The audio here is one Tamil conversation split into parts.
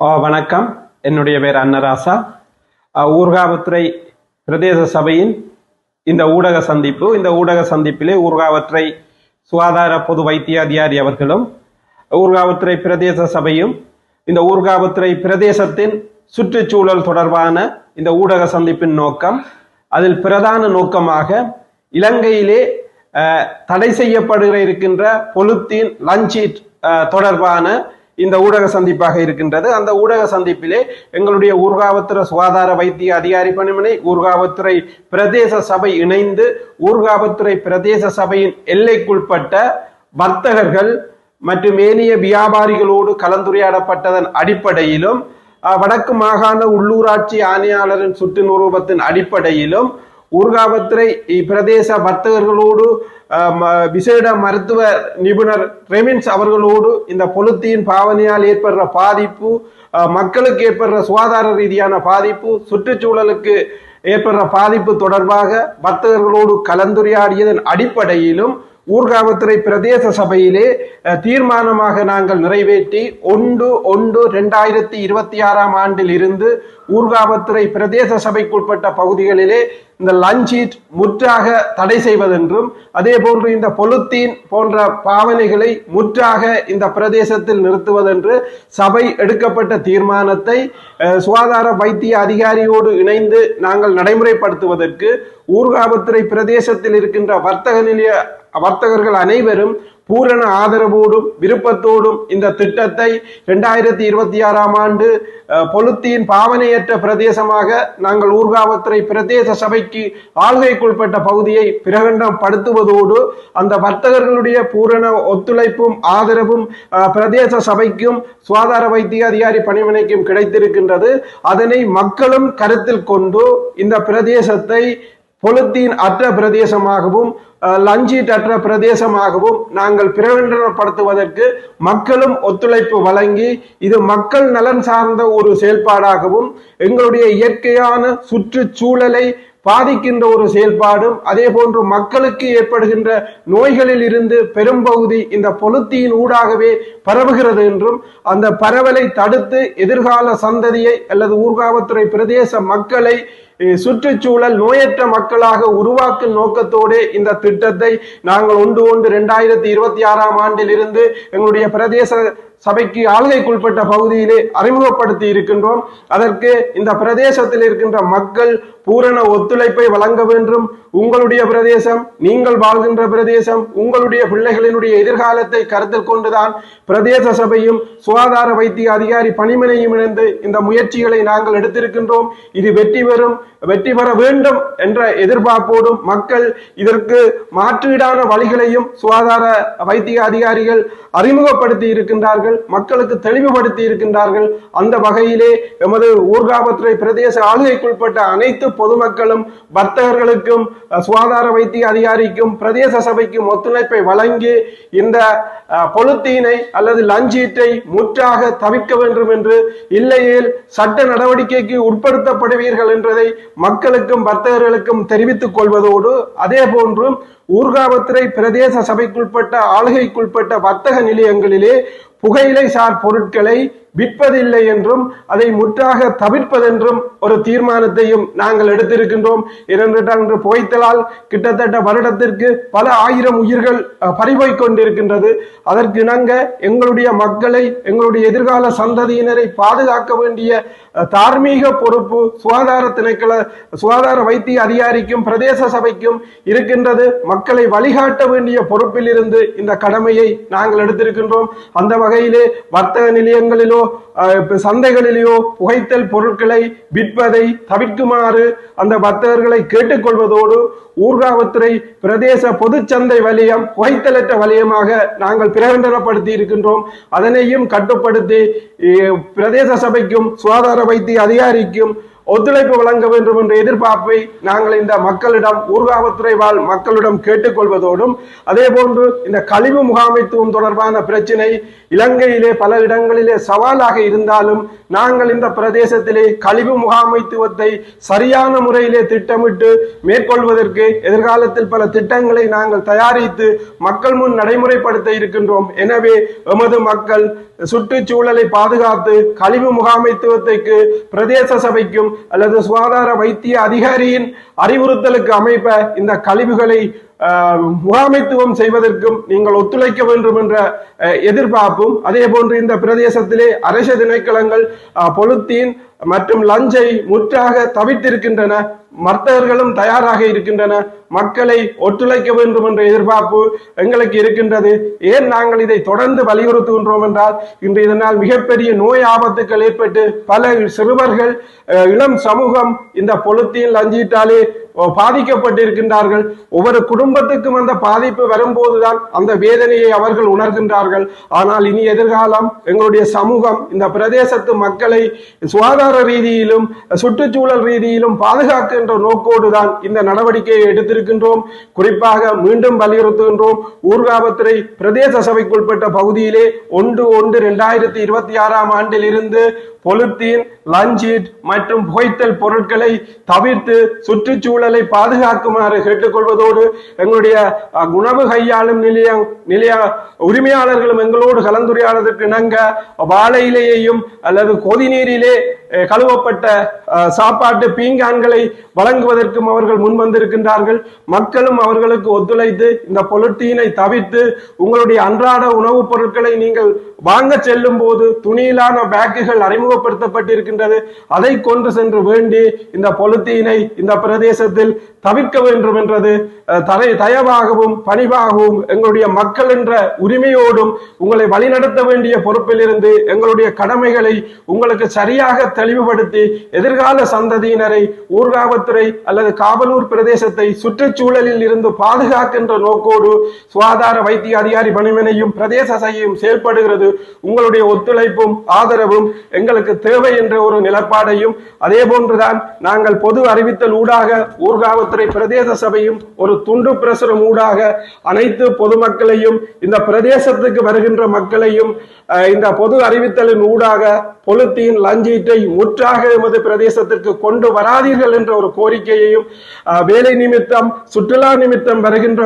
வணக்கம். என்னுடைய பேர் அன்னராசா. ஊர்காவத்துறை பிரதேச சபையின் இந்த ஊடக சந்திப்பு இந்த ஊடக சந்திப்பிலே ஊர்காவத்துறை சுகாதார பொது வைத்திய அதிகாரி அவர்களும் ஊர்காவத்துறை பிரதேச சபையும் இந்த ஊர்காவத்துறை பிரதேசத்தின் சுற்றுச்சூழல் தொடர்பான இந்த ஊடக சந்திப்பின் நோக்கம் அதில் பிரதான நோக்கமாக இலங்கையிலே தடை செய்யப்படுகிற இருக்கின்ற பொலுத்தீன் லஞ்சீட் தொடர்பான இந்த ஊடக சந்திப்பாக இருக்கின்றது. அந்த ஊடக சந்திப்பிலே எங்களுடைய ஊர்காவத்துறை சுகாதார வைத்திய அதிகாரி பணிமனை ஊர்காவத்துறை பிரதேச சபை இணைந்து ஊர்காவத்துறை பிரதேச சபையின் எல்லைக்குட்பட்ட வர்த்தகர்கள் மற்றும் ஏனைய வியாபாரிகளோடு கலந்துரையாடப்பட்டதன் அடிப்படையிலும் வடக்கு மாகாண உள்ளூராட்சி ஆணையாளரின் சுற்று நிரூபத்தின் அடிப்படையிலும் ஊர்காவத்துறை பிரதேச வர்த்தகர்களோடு விசேட மருத்துவ நிபுணர் ரெமின்ஸ் அவர்களோடு இந்த பொலுத்தீன் பாவனையால் ஏற்படுற பாதிப்பு மக்களுக்கு ஏற்படுற சுகாதார ரீதியான பாதிப்பு சுற்றுச்சூழலுக்கு ஏற்படுற பாதிப்பு தொடர்பாக வர்த்தகர்களோடு கலந்துரையாடியதன் அடிப்படையிலும் ஊர்காவத்துறை பிரதேச சபையிலே தீர்மானமாக நாங்கள் நிறைவேற்றி ஒன்று ஒன்று ரெண்டாயிரத்தி இருபத்தி ஆறாம் ஆண்டில் இருந்து ஊர்காவத்துறை பிரதேச சபைக்குட்பட்ட பகுதிகளிலே இந்த லஞ்சீட் முற்றாக தடை செய்வதென்றும் அதே போன்று இந்த பொலுத்தீன் போன்ற பாவனைகளை முற்றாக இந்த பிரதேசத்தில் நிறுத்துவதென்று சபை எடுக்கப்பட்ட தீர்மானத்தை சுகாதார வைத்திய அதிகாரியோடு இணைந்து நாங்கள் நடைமுறைப்படுத்துவதற்கு ஊர்காவத்துறை பிரதேசத்தில் இருக்கின்ற வர்த்தக நிலைய வர்த்தகர்கள் அனைவரும் பூரண ஆதரவோடும் விருப்பத்தோடும் இந்த திட்டத்தை இரண்டாயிரத்தி இருபத்தி ஆறாம் ஆண்டு பொலுத்தியின் பாவனையற்ற பிரதேசமாக நாங்கள் ஊர்காவத்துறை பிரதேச சபைக்கு ஆள்கைக்குள்பட்ட பகுதியை பிரகடனம் படுத்துவதோடு அந்த வர்த்தகர்களுடைய பூரண ஒத்துழைப்பும் ஆதரவும் பிரதேச சபைக்கும் சுகாதார வைத்திய அதிகாரி பணிமனைக்கும் கிடைத்திருக்கின்றது. அதனை மக்களும் கருத்தில் கொண்டு இந்த பிரதேசத்தை பொலித்தீன் அற்ற பிரதேசமாகவும் லஞ்சீட் அற்ற பிரதேசமாகவும் நாங்கள் பிரகடனப்படுத்துவதற்கு மக்களும் ஒத்துழைப்பு வழங்கி இது மக்கள் நலன் சார்ந்த ஒரு செயல்பாடாகவும் எங்களுடைய இயற்கையான சுற்றுச்சூழலை பாதிக்கின்ற ஒரு செயல்பாடும் அதே போன்று மக்களுக்கு ஏற்படுகின்ற நோய்களில் இருந்து பெரும்பகுதி இந்த பொழுத்தியின் ஊடாகவே பரவுகிறது என்றும் அந்த பரவலை தடுத்து எதிர்கால சந்ததியை அல்லது ஊர்காவத்துறை பிரதேச மக்களை சுற்றுச்சூழல் நோயற்ற மக்களாக உருவாக்கும் நோக்கத்தோடு இந்த திட்டத்தை நாங்கள் ஒன்று ஒன்று இரண்டாயிரத்தி இருபத்தி ஆறாம் ஆண்டில் இருந்து எங்களுடைய பிரதேச சபைக்கு ஆளுகைக்குட்பட்ட பகுதியிலே அறிமுகப்படுத்தி இருக்கின்றோம். அதற்கு இந்த பிரதேசத்தில் இருக்கின்ற மக்கள் பூரண ஒத்துழைப்பை வழங்க வேண்டும். உங்களுடைய பிரதேசம் நீங்கள் வாழ்கின்ற பிரதேசம் உங்களுடைய பிள்ளைகளினுடைய எதிர்காலத்தை கருத்தில் கொண்டுதான் பிரதேச சபையும் சுகாதார வைத்திய அதிகாரி பணிமனையும் இணைந்து இந்த முயற்சிகளை நாங்கள் எடுத்திருக்கின்றோம். இது வெற்றி பெறும். வெற்றி பெற வேண்டும் என்ற எதிர்பார்ப்போடும் மக்கள் இதற்கு மாற்றீடான வழிகளையும் சுகாதார வைத்திய அதிகாரிகள் அறிமுகப்படுத்தி இருக்கின்றார்கள் மக்களுக்கு தெளிவுபடுத்தி இருக்கின்றார்கள். அந்த வகையிலே எமது ஊர்காவத்துறை பிரதேச ஆளுகைக்குட்பட்ட அனைத்து பொதுமக்களும் வர்த்தகர்களுக்கும் சுகாதார வைத்திய அதிகாரிக்கும் பிரதேச சபைக்கும் ஒத்துழைப்பை வழங்கி இந்த பொலுத்தீனை அல்லது லஞ்சீட்டை முற்றாக தவிர்க்க வேண்டும் என்று இல்லையேல் சட்ட நடவடிக்கைக்கு உட்படுத்தப்படுவீர்கள் என்றதை மக்களுக்கும் வர்த்தகர்களுக்கும் தெரிவித்துக் கொள்வதோடு அதே போன்றும் ஊர்காவத்துறை பிரதேச சபைக்குட்பட்ட ஆளுகைக்குட்பட்ட வர்த்தக நிலையங்களிலே புகையிலை சார் பொருட்களை விற்பதில்லை என்றும் அதை முற்றாக தவிர்ப்பதென்றும் ஒரு தீர்மானத்தையும் நாங்கள் எடுத்திருக்கின்றோம். ஏனென்றால் இன்று புகைத்தலால் கிட்டத்தட்ட வருடத்திற்கு பல ஆயிரம் உயிர்கள் அஹ், கொண்டிருக்கின்றது. அதற்கு இணங்க எங்களுடைய மக்களை எங்களுடைய எதிர்கால சந்ததியினரை பாதுகாக்க வேண்டிய தார்மீக பொறுப்பு சுகாதார திணைக்கள சுகாதார வைத்திய அதிகாரிக்கும் பிரதேச சபைக்கும் இருக்கின்றது. மக்களை வழிகாட்ட வேண்டிய பொறுப்பில் இருந்து இந்த கடமையை நாங்கள் எடுத்திருக்கின்றோம். அந்த வகையிலே வர்த்தக நிலையங்களிலோ சந்தைகளிலோ சந்தைகளிலேயோ புகைத்தல் பொருட்களை விற்பதை தவிர்க்குமாறு அந்த வர்த்தகர்களை கேட்டுக்கொள்வதோடு ஊர்காவத்துறை பிரதேச பொதுச்சந்தை வலயம் புகைத்தலற்ற வலயமாக நாங்கள் பிரகடனப்படுத்தி இருக்கின்றோம். அதனையும் கட்டுப்படுத்தி பிரதேச சபைக்கும் சுகாதார வைத்திய அதிகாரிக்கும் ஒத்துழைப்பு வழங்க வேண்டும் என்ற எதிர்பார்ப்பை நாங்கள் இந்த மக்களிடம் ஊர்காவத்துறை வாழ் மக்களிடம் கேட்டுக்கொள்வதோடும் அதே போன்று இந்த கழிவு முகாமைத்துவம் தொடர்பான பிரச்சினை இலங்கையிலே பல இடங்களிலே சவாலாக இருந்தாலும் நாங்கள் இந்த பிரதேசத்திலே கழிவு முகாமைத்துவத்தை சரியான முறையிலே திட்டமிட்டு மேற்கொள்வதற்கு எதிர்காலத்தில் பல திட்டங்களை நாங்கள் தயாரித்து மக்கள் முன் நடைமுறைப்படுத்த இருக்கின்றோம். எனவே எமது மக்கள் சுற்றுச்சூழலை பாதுகாத்து கழிவு முகாமைத்துவத்தைக்கு பிரதேச சபைக்கும் அல்லது சுகாதார வைத்திய அதிகாரியின் அறிவுறுத்தலுக்கு அமைப்ப இந்த கழிவுகளை முகாமைத்துவம் செய்வதற்கும் நீங்கள் ஒத்துழைக்க வேண்டும் என்ற அஹ், எதிர்பார்ப்பும் அதே போன்று இந்த பிரதேசத்திலே அரச திணைக்களங்கள் பொலுத்தீன் மற்றும் லஞ்சை முற்றாக தவித்திருக்கின்றன மர்த்தகர்களும் தயாராக இருக்கின்றன. மக்களை ஒத்துழைக்க வேண்டும் என்ற எதிர்பார்ப்பு எங்களுக்கு இருக்கின்றது. ஏன் நாங்கள் இதை தொடர்ந்து வலியுறுத்துகின்றோம் என்றால் இன்று இதனால் மிகப்பெரிய நோய் ஆபத்துக்கள் ஏற்பட்டு பல சிறுவர்கள் இளம் சமூகம் இந்த பொழுத்தியில் அஞ்சிட்டாலே பாதிக்கப்பட்டிருக்கின்றார்கள். ஒவ்வொரு குடும்பத்துக்கும் அந்த பாதிப்பு வரும்போதுதான் அந்த வேதனையை அவர்கள் உணர்கின்றார்கள். ஆனால் இனி எதிர்காலம் எங்களுடைய சமூகம் இந்த பிரதேசத்து மக்களை சுகாதார ரீதியிலும் சுற்றுச்சூழல் ரீதியிலும் பாதுகாக்கின்ற நோக்கோடு தான் இந்த நடவடிக்கையை எடுத்திருக்கின்றோம். குறிப்பாக மீண்டும் வலியுறுத்துகின்றோம். ஊர்காவத்துறை பிரதேச சபைக்குட்பட்ட பகுதியிலே ஒன்று ஒன்று இரண்டாயிரத்தி இருபத்தி ஆறாம் ஆண்டில் இருந்து பொலித்தீன் லஞ்சீட் மற்றும் புகைத்தல் பொருட்களை தவிர்த்து சுற்றுச்சூழல் பாதுகாக்குமாறு கேட்டுக்கொள்வதோடு எங்களுடைய உணவு கையாளும் நிலையம் நிலைய உரிமையாளர்களும் எங்களோடு கலந்துரையாடுவதற்கு இணங்க வாழை இலையையும் அல்லது கொதிநீரிலே கழுவப்பட்ட சாப்பாட்டு பீங்கான்களை வழங்குவதற்கும் அவர்கள் முன் வந்திருக்கின்றார்கள் மக்களும் அவர்களுக்கு ஒத்துழைத்து இந்த பொலிட்டீனை தவிர்த்து உங்களுடைய அன்றாட உணவுப் பொருட்களை நீங்கள் வாங்க செல்லும் போது துணியிலான பேக்குகள் அறிமுகப்படுத்தப்பட்டிருக்கின்றது. அதை கொண்டு சென்று வேண்டி இந்த பொலித்தீனை இந்த பிரதேசத்தில் தவிர்க்க வேண்டும் என்றது தலை தயவாகவும் பணிவாகவும் எங்களுடைய மக்கள் என்ற உரிமையோடும் உங்களை வழிநடத்த வேண்டிய பொறுப்பிலிருந்து எங்களுடைய கடமைகளை உங்களுக்கு சரியாக தெளிவுபடுத்தி எதிர்கால சந்ததியினரை ஊர்காவத்துறை அல்லது காவலூர் பிரதேசத்தை சுற்றுச்சூழலில் இருந்து பாதுகாக்கின்ற நோக்கோடு சுகாதார வைத்திய அதிகாரி பணிமனையும் பிரதேச சபையும் செயல்படுகிறது. உங்களுடைய ஒத்துழைப்பும் ஆதரவும் எங்களுக்கு தேவை என்ற ஒரு நிலப்பாடையும் அதே போன்றுதான் நாங்கள் பொது அறிவித்தல் ஊடாக ஊர்காவத்துறை பிரதேச சபையும் ஒரு துண்டு பிரசுரம் ஊடாக அனைத்து பொதுமக்களையும் இந்த பிரதேசத்துக்கு வருகின்ற மக்களையும் இந்த பொது அறிவித்தலின் ஊடாக பொலித்தீன் லஞ்சீட்டை முற்றாக எமது பிரதேசத்திற்கு கொண்டு வராதீர்கள் என்ற ஒரு கோரிக்கையையும் வேலை நிமித்தம் சுற்றுலா நிமித்தம் வருகின்ற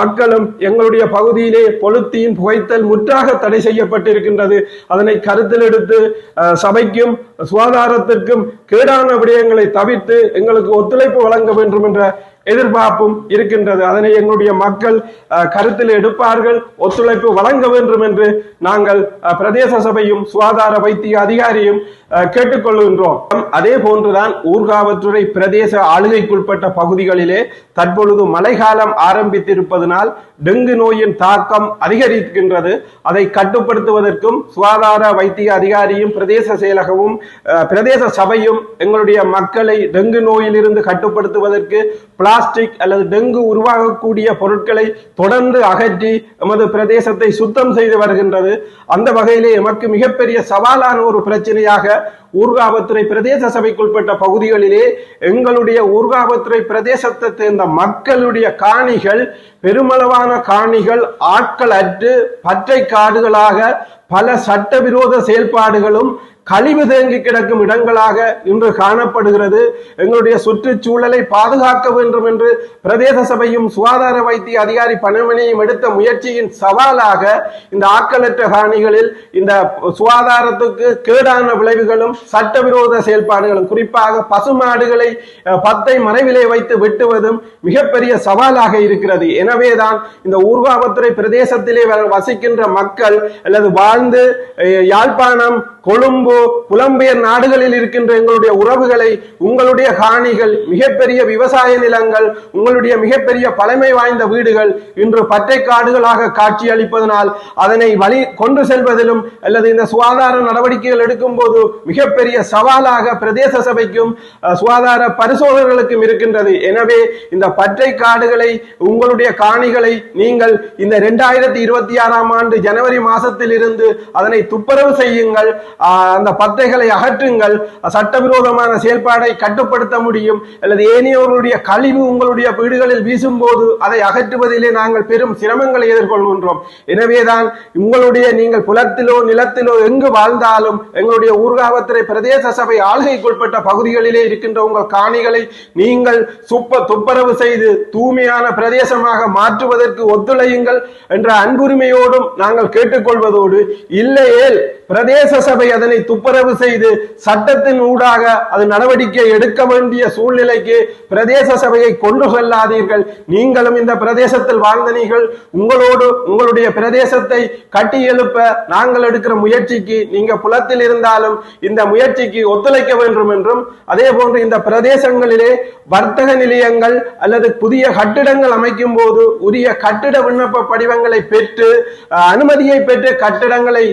மக்களும் எங்களுடைய பகுதியிலே பொலித்தீன் புகைத்தல் முற்றாக தடை செய்யப்பட்டிருக்கின்றது. அதனை கருத்தில் எடுத்து சபைக்கும் சுகாதாரத்திற்கும் கேடான விடயங்களை தவிர்த்து எங்களுக்கு ஒத்துழைப்பு வழங்க வேண்டும் என்ற எதிர்பார்ப்பும் இருக்கின்றது. அதனை எங்களுடைய மக்கள் கருத்தில் எடுப்பார்கள் ஒத்துழைப்பு வழங்க வேண்டும் என்று நாங்கள் பிரதேச சபையும் சுகாதார வைத்திய அதிகாரியும் கேட்டுக்கொள்கின்றோம். அதே போன்றுதான் ஊர்காவற்றுறை பிரதேச ஆளுகைக்குட்பட்ட பகுதிகளிலே தற்பொழுது மழைக்காலம் ஆரம்பித்திருப்பதனால் டெங்கு நோயின் தாக்கம் அதிகரிக்கின்றது. அதை கட்டுப்படுத்துவதற்கும் சுகாதார வைத்திய அதிகாரியும் பிரதேச செயலகமும் பிரதேச சபையும் எங்களுடைய மக்களை டெங்கு நோயிலிருந்து கட்டுப்படுத்துவதற்கு பிளாஸ்டிக் அல்லது டெங்கு உருவாகக்கூடிய பொருட்களை தொடர்ந்து அகற்றி எமது பிரதேசத்தை சுத்தம் செய்து வருகின்றது. அந்த வகையிலே எமக்கு மிகப்பெரிய சவாலான ஒரு பிரச்சனையாக ஊர்காவத்துறை பிரதேச சபைக்குட்பட்ட பகுதிகளிலே எங்களுடைய ஊர்காவத்துறை பிரதேசத்தை சேர்ந்த மக்களுடைய காணிகள் பெருமளவான காணிகள் ஆட்கள் அற்று பற்றை காடுகளாக பல சட்டவிரோத செயல்பாடுகளும் கழிவு தேங்கி கிடக்கும் இடங்களாக இன்று காணப்படுகிறது. எங்களுடைய சுற்றுச்சூழலை பாதுகாக்க வேண்டும் என்று பிரதேச சபையும் சுகாதார வைத்திய அதிகாரி பணிமனையும் எடுத்த முயற்சியின் சவாலாக இந்த ஆக்கலற்ற காணிகளில் இந்த சுகாதாரத்துக்கு கேடான விளைவுகளும் சட்டவிரோத செயல்பாடுகளும் குறிப்பாக பசுமாடுகளை பத்தை மறைவிலே வைத்து வெட்டுவதும் மிகப்பெரிய சவாலாக இருக்கிறது. எனவேதான் இந்த ஊர்காவத்துறை பிரதேசத்திலே வசிக்கின்ற மக்கள் அல்லது வாழ்ந்து யாழ்ப்பாணம் கொழும்பு புலம்பெயர் நாடுகளில் இருக்கின்ற எங்களுடைய உறவுகளை உங்களுடைய காணிகள் மிகப்பெரிய விவசாய நிலங்கள் உங்களுடைய மிகப்பெரிய பழமை வாய்ந்த வீடுகள் இன்று பற்றை காடுகளாக காட்சி அளிப்பதனால் அதனை வழி கொண்டு செல்வதிலும் அல்லது இந்த சுகாதார நடவடிக்கைகள் எடுக்கும் போது மிகப்பெரிய சவாலாக பிரதேச சபைக்கும் சுகாதார பரிசோதகர்களுக்கும் இருக்கின்றது. எனவே இந்த பற்றை காடுகளை உங்களுடைய காணிகளை நீங்கள் இந்த இரண்டாயிரத்தி இருபத்தி ஆறாம் ஆண்டு ஜனவரி மாசத்தில் இருந்து அதனை துப்புரவு செய்யுங்கள். அந்த பத்தைகளை அகற்றுங்கள். சட்டவிரோதமான செயல்பாடை கட்டுப்படுத்த முடியும். அல்லது ஏனையோருடைய கழிவு உங்களுடைய வீடுகளில் வீசும்போது அதை அகற்றுவதிலே நாங்கள் பெரும் சிரமங்களை எதிர்கொள்கின்றோம். எனவேதான் உங்களுடைய நீங்கள் புலத்திலோ நிலத்திலோ எங்கு வாழ்ந்தாலும் எங்களுடைய ஊர்காவத்துறை பிரதேச சபை ஆளுகைக்குட்பட்ட பகுதிகளிலே இருக்கின்ற உங்கள் காணிகளை நீங்கள் சுப்ப துப்புரவு செய்து தூய்மையான பிரதேசமாக மாற்றுவதற்கு ஒத்துழையுங்கள் என்ற அன்புரிமையோடும் நாங்கள் கேட்டுக்கொள்வதோடு இல்லையேல் பிரதேச சபை அதனை துப்புரவு செய்து சட்டத்தின் ஊடாக அது நடவடிக்கை எடுக்க வேண்டிய சூழ்நிலைக்கு பிரதேச சபையை கொண்டு செல்லாதீர்கள். நீங்களும் இந்த பிரதேசத்தில் வாழ்ந்தனீர்கள். உங்களோடு உங்களுடைய பிரதேசத்தை கட்டி எழுப்ப நாங்கள் எடுக்கிற முயற்சிக்கு நீங்க புலத்தில் இருந்தாலும் இந்த முயற்சிக்கு ஒத்துழைக்க வேண்டும் என்றும் அதே போன்று இந்த பிரதேசங்களிலே வர்த்தக நிலையங்கள் அல்லது புதிய கட்டிடங்கள் அமைக்கும் போது உரிய கட்டிட விண்ணப்ப படிவங்களை பெற்று அனுமதியை பெற்று கட்டிடங்களை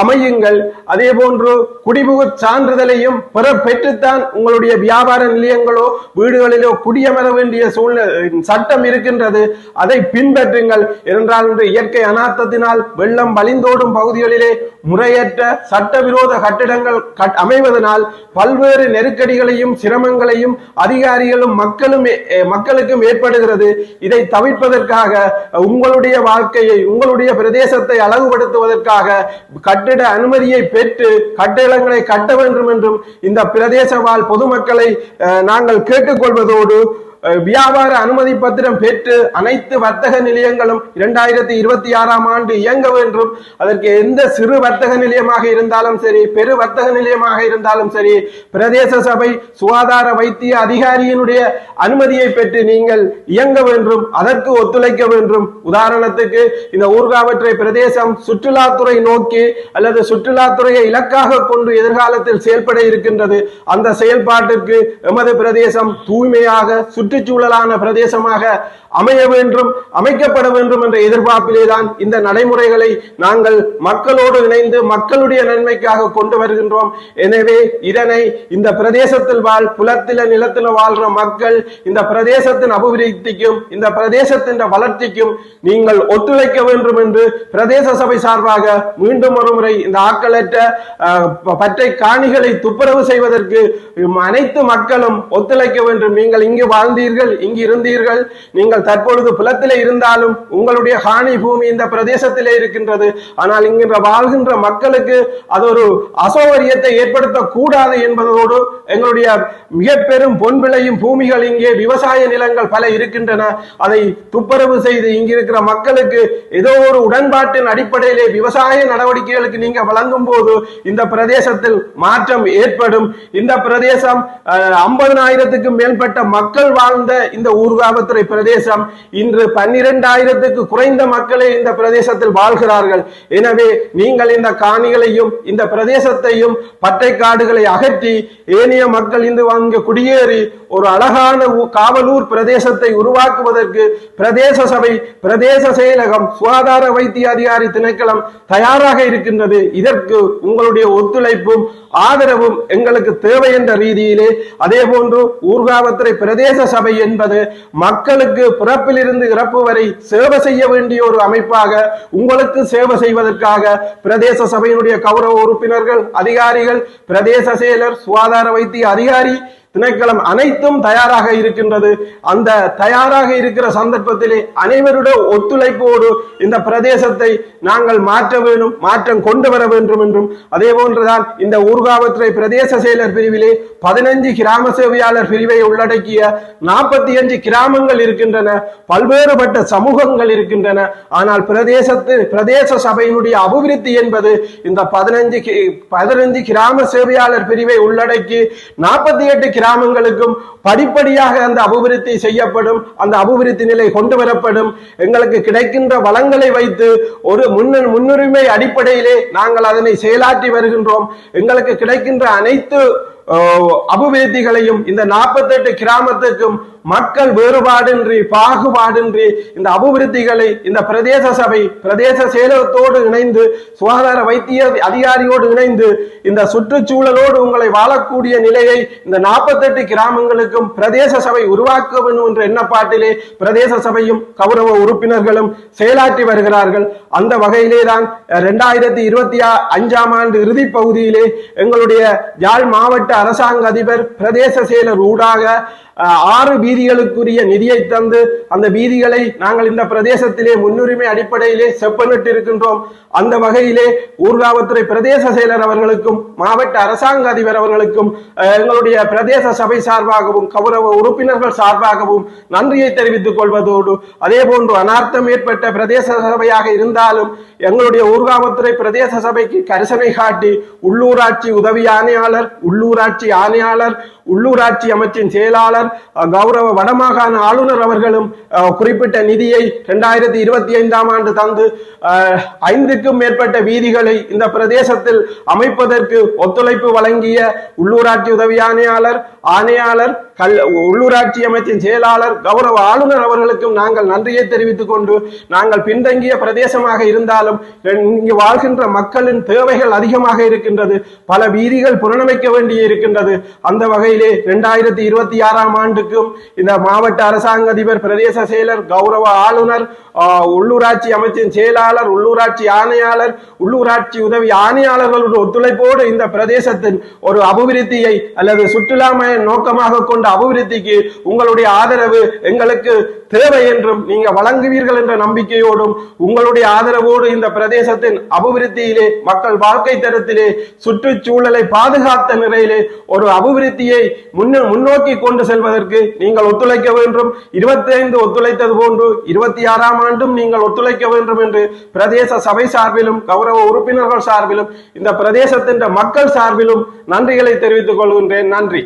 அமையும் அமையுங்கள் அதே போன்று குடிபுகு சான்றிதழையும் பெற பெற்றுத்தான் உங்களுடைய வியாபார நிலையங்களோ வீடுகளிலோ குடியமர வேண்டிய சூழ்நிலை சட்டம் இருக்கின்றது. அதை பின்பற்றுங்கள். என்றால் இன்று இயற்கை அனாத்தத்தினால் வெள்ளம் வழிந்தோடும் பகுதிகளிலே முறையற்ற சட்டவிரோத கட்டிடங்கள் அமைவதனால் பல்வேறு நெருக்கடிகளையும் சிரமங்களையும் அதிகாரிகளும் மக்களும் மக்களுக்கும் ஏற்படுகிறது. இதை தவிர்ப்பதற்காக உங்களுடைய வாழ்க்கையை உங்களுடைய பிரதேசத்தை அழகுபடுத்துவதற்காக கட்டிட அனுமதியை பெற்று கட்டிடங்களை கட்ட வேண்டும் என்றும் இந்த பிரதேச வாழ் பொதுமக்களை நாங்கள் கேட்டுக்கொள்வதோடு வியாபார அனுமதி பத்திரம் பெற்று அனைத்து வர்த்தக நிலையங்களும் இரண்டாயிரத்தி இருபத்தி ஆறாம் ஆண்டு இயங்க வேண்டும். அதற்கு எந்த சிறு வர்த்தக நிலையமாக இருந்தாலும் சரி பெரு வர்த்தக நிலையமாக இருந்தாலும் சரி பிரதேச சபை சுகாதார வைத்திய அதிகாரியினுடைய அனுமதியை பெற்று நீங்கள் இயங்க வேண்டும் அதற்கு ஒத்துழைக்க வேண்டும். உதாரணத்துக்கு இந்த ஊர்காவற்றை பிரதேசம் சுற்றுலாத்துறை நோக்கி அல்லது சுற்றுலாத்துறையை இலக்காக கொண்டு எதிர்காலத்தில் செயல்பட இருக்கின்றது. அந்த செயல்பாட்டிற்கு எமது பிரதேசம் தூய்மையாக சுற்றுச்சூழலான பிரதேசமாக அமைய வேண்டும் அமைக்கப்பட வேண்டும் என்ற எதிர்பார்ப்பிலே தான் இந்த நடைமுறைகளை நாங்கள் மக்களோடு இணைந்து மக்களுடைய நன்மைக்காக கொண்டு வருகின்றோம். எனவே இதனை இந்த பிரதேசத்தில் வாழ் புலத்தில நிலத்தில வாழ்ற மக்கள் இந்த பிரதேசத்தின் அபிவிருத்திக்கும் இந்த பிரதேசத்தின் வளர்ச்சிக்கும் நீங்கள் ஒத்துழைக்க வேண்டும் என்று பிரதேச சபை சார்பாக மீண்டும் ஒருமுறை இந்த ஆக்களற்ற பற்றை காணிகளை துப்புரவு செய்வதற்கு அனைத்து மக்களும் ஒத்துழைக்க வேண்டும். நீங்கள் இங்கு வந்தீர்கள் இங்கு இருந்தீர்கள் நீங்கள் தற்பொழுது புலத்திலே இருந்தாலும் உங்களுடைய ஹானி பூமி இந்த பிரதேசத்திலே இருக்கின்றது. ஆனால் இங்கின்ற வாழ்கின்ற மக்களுக்கு அது ஒரு அசௌகரியத்தை ஏற்படுத்தக்கூடாது என்பதோடு எங்களுடைய மிக பெரும் பொன் விளையும் பூமிகள் இங்கே விவசாய நிலங்கள் பல இருக்கின்றன. அதை துப்புரவு செய்து இங்கிருக்கிற மக்களுக்கு ஏதோ ஒரு உடன்பாட்டின் அடிப்படையிலே விவசாய நடவடிக்கைகளுக்கு நீங்க வழங்கும் போது இந்த பிரதேசத்தில் மாற்றம் ஏற்படும். இந்த பிரதேசம் ஐம்பதனாயிரத்துக்கும் மேற்பட்ட மக்கள் வாழ்ந்த இந்த ஊர்காவத்துறை பிரதேசம் இன்று பன்னிரெண்டாயிரத்துக்கு குறைந்த மக்களே இந்த பிரதேசத்தில் வாழ்கிறார்கள். எனவே நீங்கள் இந்த காணிகளையும் இந்த பிரதேசத்தையும் பட்டை காடுகளை அகற்றி ஏனைய மக்கள் இன்று அங்கு குடியேறி ஒரு அழகான காவலூர் பிரதேசத்தை உருவாக்குவதற்கு பிரதேச சபை பிரதேச செயலகம் சுகாதார வைத்திய அதிகாரி திணைக்களம் தயாராக இருக்கின்றது. இதற்கு உங்களுடைய ஒத்துழைப்பும் ஆதரவும் எங்களுக்கு தேவை என்ற ரீதியிலே அதே போன்று ஊர்காவத்துறை பிரதேச சபை என்பது மக்களுக்கு பிறப்பிலிருந்து இறப்பு வரை சேவை செய்ய வேண்டிய ஒரு அமைப்பாக உங்களுக்கு சேவை செய்வதற்காக பிரதேச சபையினுடைய கௌரவ உறுப்பினர்கள் அதிகாரிகள் பிரதேச செயலர் சுகாதார வைத்திய அதிகாரி திணைக்களம் அனைத்தும் தயாராக இருக்கின்றது. அந்த தயாராக இருக்கிற சந்தர்ப்பத்திலே அனைவருடைய ஒத்துழைப்போடு இந்த பிரதேசத்தை நாங்கள் மாற்ற வேண்டும் மாற்றம் கொண்டு வர வேண்டும் என்றும். அதே போன்றுதான் இந்த ஊர்காவத்துறை பிரதேச செயலர் பிரிவிலே பதினஞ்சு கிராம சேவையாளர் பிரிவை உள்ளடக்கிய நாற்பத்தி அஞ்சு கிராமங்கள் இருக்கின்றன. பல்வேறுபட்ட சமூகங்கள் இருக்கின்றன. ஆனால் பிரதேசத்து பிரதேச சபையினுடைய அபிவிருத்தி என்பது இந்த பதினஞ்சு பதினைஞ்சு பதினஞ்சு கிராம சேவையாளர் பிரிவை உள்ளடக்கி நாற்பத்தி எட்டு கிராமங்களுக்கும் படிப்படியாக அந்த அபிவிருத்தி செய்யப்படும் அந்த அபிவிருத்தி நிலை கொண்டு வரப்படும். எங்களுக்கு கிடைக்கின்ற வளங்களை வைத்து ஒரு முன்ன முன்னுரிமை அடிப்படையிலே நாங்கள் அதனை செயலாற்றி வருகின்றோம். எங்களுக்கு கிடைக்கின்ற அனைத்து அபுவேதிகளையும் அபிவிருத்திகளையும் இந்த நாற்பத்தெட்டு கிராமத்துக்கும் மக்கள் வேறுபாடின்றி பாகுபாடின்றி இந்த அபிவிருத்திகளை இந்த பிரதேச சபை பிரதேச செயலகத்தோடு இணைந்து சுகாதார வைத்திய அதிகாரியோடு இணைந்து இந்த சுற்றுச்சூழலோடு உங்களை வாழக்கூடிய நிலையை இந்த நாற்பத்தெட்டு கிராமங்களுக்கும் பிரதேச சபை உருவாக்க வேண்டும் என்ற எண்ணப்பாட்டிலே பிரதேச சபையும் கௌரவ உறுப்பினர்களும் செயலாற்றி வருகிறார்கள். அந்த வகையிலே தான் இரண்டாயிரத்தி இருபத்தி அஞ்சாம் ஆண்டு இறுதி பகுதியிலே எங்களுடைய யாழ் மாவட்ட அரசாங்க அதிபர் பிரதேச செயலர் ஊடாக ஆறு வீதிகளுக்குரிய நிதியை தந்து அந்த வீதிகளை நாங்கள் இந்த பிரதேசத்திலே முன்னுரிமை அடிப்படையிலே செப்பனிட்டு இருக்கின்றோம் அந்த வகையிலே ஊர்காவத்துறை பிரதேச செயலர் அவர்களுக்கும் மாவட்ட அரசாங்க அதிபர் அவர்களுக்கும் எங்களுடைய பிரதேச சபை சார்பாகவும் கௌரவ உறுப்பினர்கள் சார்பாகவும் நன்றியை தெரிவித்துக் கொள்வதோடு அதே போன்று அனார்த்தம் ஏற்பட்ட பிரதேச சபையாக இருந்தாலும் எங்களுடைய ஊர்காவத்துறை பிரதேச சபைக்கு கரிசனை காட்டி உள்ளூராட்சி உதவி ஆணையாளர் உள்ளூராட்சி ஆணையாளர் உள்ளூராட்சி அமைச்சின் செயலாளர் அஹ், கௌரவ வடமாகாண ஆளுநர் அவர்களும் குறிப்பிட்ட நிதியை இரண்டாயிரத்தி இருபத்தி ஐந்தாம் ஆண்டு தந்து ஐந்துக்கும் மேற்பட்ட வீதிகளை இந்த பிரதேசத்தில் அமைப்பதற்கு ஒத்துழைப்பு வழங்கிய உள்ளூராட்சி உதவி ஆணையாளர் ஆணையாளர் கல் உள்ளூராட்சி அமைச்சின் செயலாளர் கௌரவ ஆளுநர் அவர்களுக்கும் நாங்கள் நன்றியை தெரிவித்துக் கொண்டு நாங்கள் பின்தங்கிய பிரதேசமாக இருந்தாலும் இங்கு வாழ்கின்ற மக்களின் தேவைகள் அதிகமாக இருக்கின்றது. பல வீதிகள் புனரமைக்க வேண்டிய இருக்கின்றது அந்த வகையிலே இரண்டாயிரத்தி இருபத்தி ஆறாம் ஆண்டுக்கும் இந்த மாவட்ட அரசாங்க அதிபர் பிரதேச செயலர் கௌரவ ஆளுநர் உள்ளூராட்சி அமைச்சின் செயலாளர் உள்ளூராட்சி ஆணையாளர் உள்ளூராட்சி உதவி ஆணையாளர்களுடைய ஒத்துழைப்போடு இந்த பிரதேசத்தின் ஒரு அபிவிருத்தியை அல்லது சுற்றுலாமய நோக்கமாக கொண்ட அபிவிருத்திக்கு உங்களுடைய ஆதரவு எங்களுக்கு தேவை என்றும் நீங்க வழங்குவீர்கள் என்ற நம்பிக்கையோடும் உங்களுடைய ஆதரவோடு இந்த பிரதேசத்தின் அபிவிருத்தியிலே மக்கள் வாழ்க்கை தரத்திலே சுற்றுச்சூழலை பாதுகாத்த நிலையிலே ஒரு அபிவிருத்தியை முன்னோக்கி கொண்டு செல்வதற்கு நீங்கள் ஒத்துழைக்க வேண்டும். இருபத்தி ஐந்து ஒத்துழைத்தது போன்று இருபத்தி ஆறாம் ஆண்டும் நீங்கள் ஒத்துழைக்க வேண்டும் என்று பிரதேச சபை சார்பிலும் கௌரவ உறுப்பினர்கள் சார்பிலும் இந்த பிரதேசத்தின் மக்கள் சார்பிலும் நன்றிகளை தெரிவித்துக் கொள்கின்றேன். நன்றி.